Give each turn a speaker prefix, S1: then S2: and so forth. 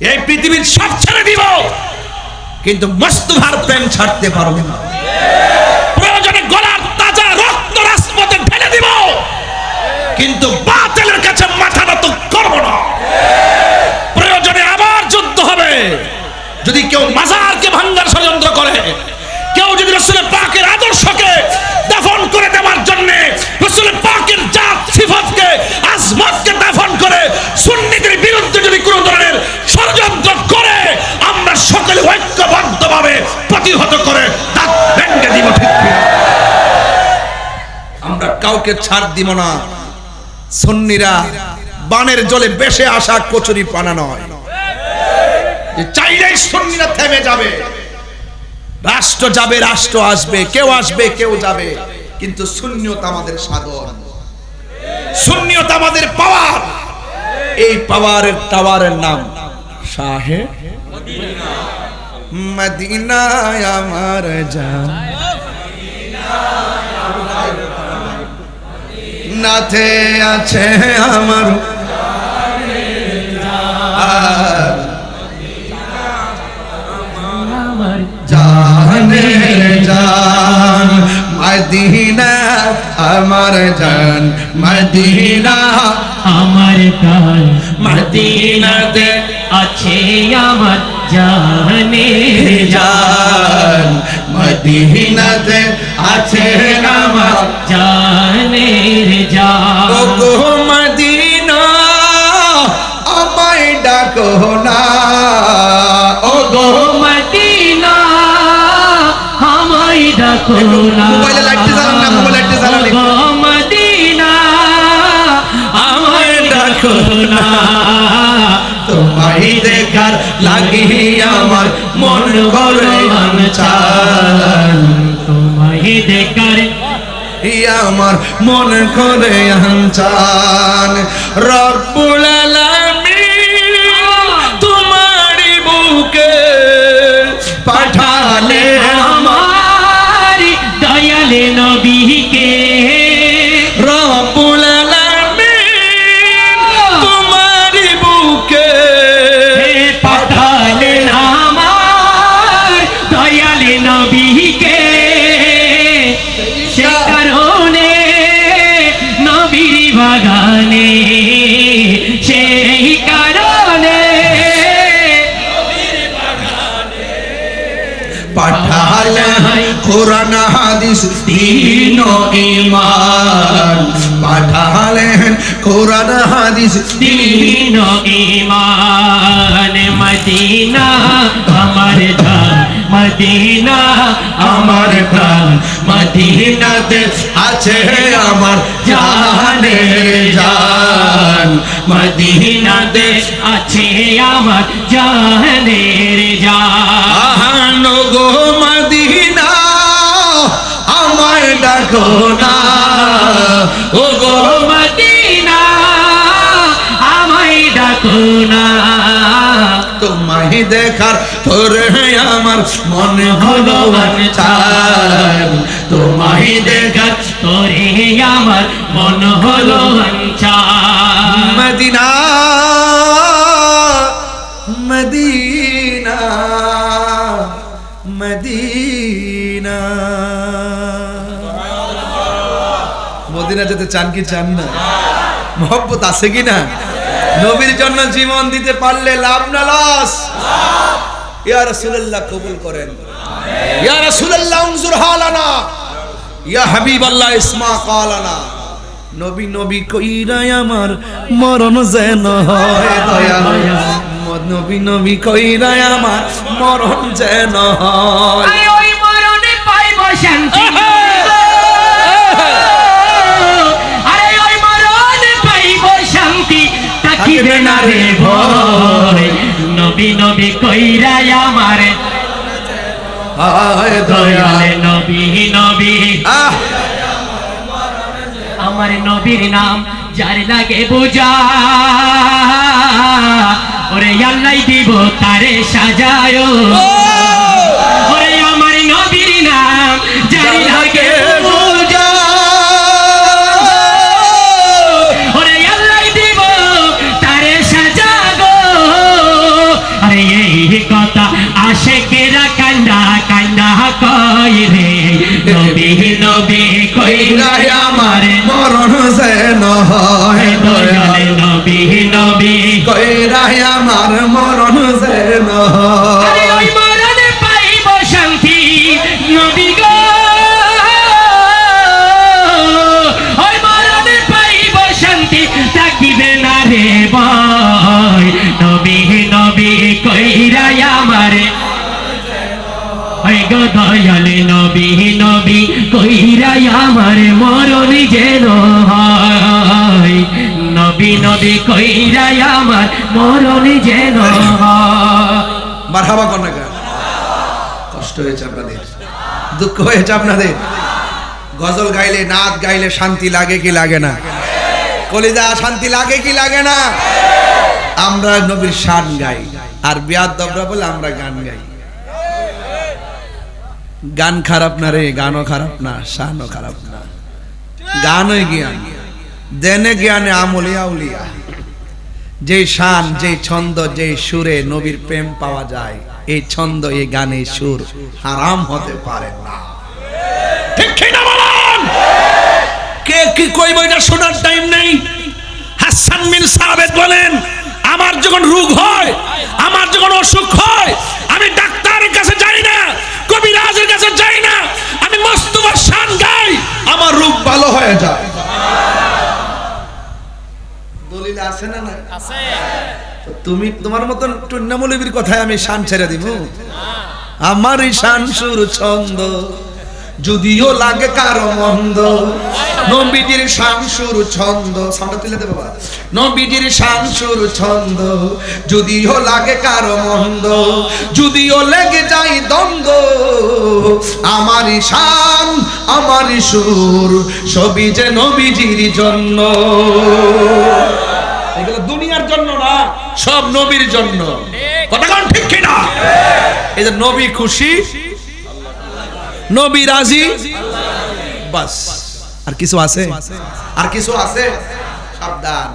S1: এই পৃথিবীর সব ছেড়ে দিব। কিন্তু মস্তুভার প্রেম ছাড়তে পারব না। প্রয়োজনে গলার তাজা রক্ত রাজপথে ঢেলে দিব। কিন্তু বাতিলের কাছে মাথা নত করব না। প্রয়োজনে আবার যুদ্ধ হবে। যদি কেউ মাজারকে ভাঙ্গার ষড়যন্ত্র করে, কেউ যদি রসুলের পাকের আদর্শকে দাফন করে দেওয়ার জন্য রসুলের কাউকে ছাড় দিব না। সন্নিরা বানের জলে বেশে আসা কচুরি পানা নয়। চাইলেই সন্নিরা থেমে যাবে। রাষ্ট্র যাবে, রাষ্ট্র আসবে, কেউ আসবে, কেউ যাবে। কিন্তু শূন্যতা আমাদের সাগর। শূন্যতা আমাদের পাওয়ার। এই পাওয়ারের টাওয়ারের নাম শাহে মদিনায় আমার জান। নাথে আছে আমার। জানের জান, মদিনা, আমার জান, মদিনা,
S2: আমার প্রাণ। মদিনাতে আছে আমার জানে
S1: জান, মদিনাতে আছে আমার মোবাইলে লাইটটা জ্বালান না, মোবাইলে লাইটটা জ্বালান
S2: মদিনা আমায় ডাকো না।
S1: তোমায় দেখার লাগি আমার মন করে চান
S2: তোমায় দেখার
S1: আমার মন করে চান রব্বুল আলামিন
S2: পাঠালেন
S1: কোরআন হাদিস দিন ইমান পাঠালেন কোরআন হাদিস
S2: দিন ইমান মদিনা আমার ধান মদিনা আমার প্রাণ
S1: মদিনাতে আছে আমার জানের জান
S2: মদিনাতে আছে আমার জানের
S1: আমায় ডাকো না ও গো
S2: ও মদিনা, আমায় ডাকো না।
S1: তোমায় দেখার পরে আমার মনে হলো চান তোমায় দেখার
S2: তোরে আমার মন হলো আঞ্চা
S1: মদিনা মদিনা মদিনা। যেতে চান কি চান না? মহব্বত আছে কি না? নবীর জন্য জীবন দিতে পারলে লাভ না লস? ইয়া রাসূলুল্লাহ কবুল করেন। ইয়া রাসূলুল্লাহ উনজুর হালানা। ইয়া হাবিবাল্লাহ ইসমা কালানা নবী নবী কইরাই আমার মরণ যেন হয় দয়া নবী নবী কইরাই আমার মরণ যেন হয়।
S2: থাকিবে না রে ভয়। নবী নবী কইরা আমার। দয়ালে। নবী নবী। আমার নবীর নাম যার লাগে বোঝা। ওরে আল্লাহ দিব তারে সাজায়। ওরে আমার নবীর নাম যার লাগে
S1: মরণ
S2: নবী নবী কইরা আমার মরণ যেন হয়। নবী নবী কইরা আমার মরণ যেন
S1: মারহাবা কন্যা কষ্ট হয়েছে আপনাদের। দুঃখ হয়েছে আপনাদের। গজল গাইলে, নাচ গাইলে শান্তি লাগে কি লাগে না? কলিদা শান্তি লাগে কি লাগে না? আমরা নবীর শান গাই। আর বিয়াদ দবরা বলে আমরা গান গাই। গান খারাপ না রে, গানও খারাপ না, শানও খারাপ না। গানই জ্ঞান। দেনে জ্ঞানে আমলিয়া উলিয়া যে শান যে ছন্দ যে সুরে নবীর প্রেম পাওয়া যায়, এই ছন্দ, এই গানে সুর হারাম হতে পারে না। ঠিক না বলেন? কে কি কই বইটা শোনার টাইম নেই? হাসান বিন সাবেদ বলেন, আমার যখন রোগ হয়, আমার যখন অসুখ হয় তুমি তোমার মতন টুন্নামলিবির কথায় আমি শান ছেড়ে দিব। আমার শান সুর ছন্দ, যদিও লাগে কারও মন্দ। নবীজির শান সুর ছন্দ সাউন্ডটা তুলে দে বাবা। নবীজির শান সুর ছন্দ, যদিও লাগে কারও মন্দ। যদিও লেগে যায় দ্বন্দ্ব, আমারই শান, আমারই সুর, সবই যে নবীজির জন্য। এগুলো দুনিয়ার জন্য না, সব নবীর জন্য। কথা কোন ঠিক কিনা? এই যে নবী খুশি, নবী রাজি, বাস। আর কিছু আছে? আর কিছু আছে? সাবধান।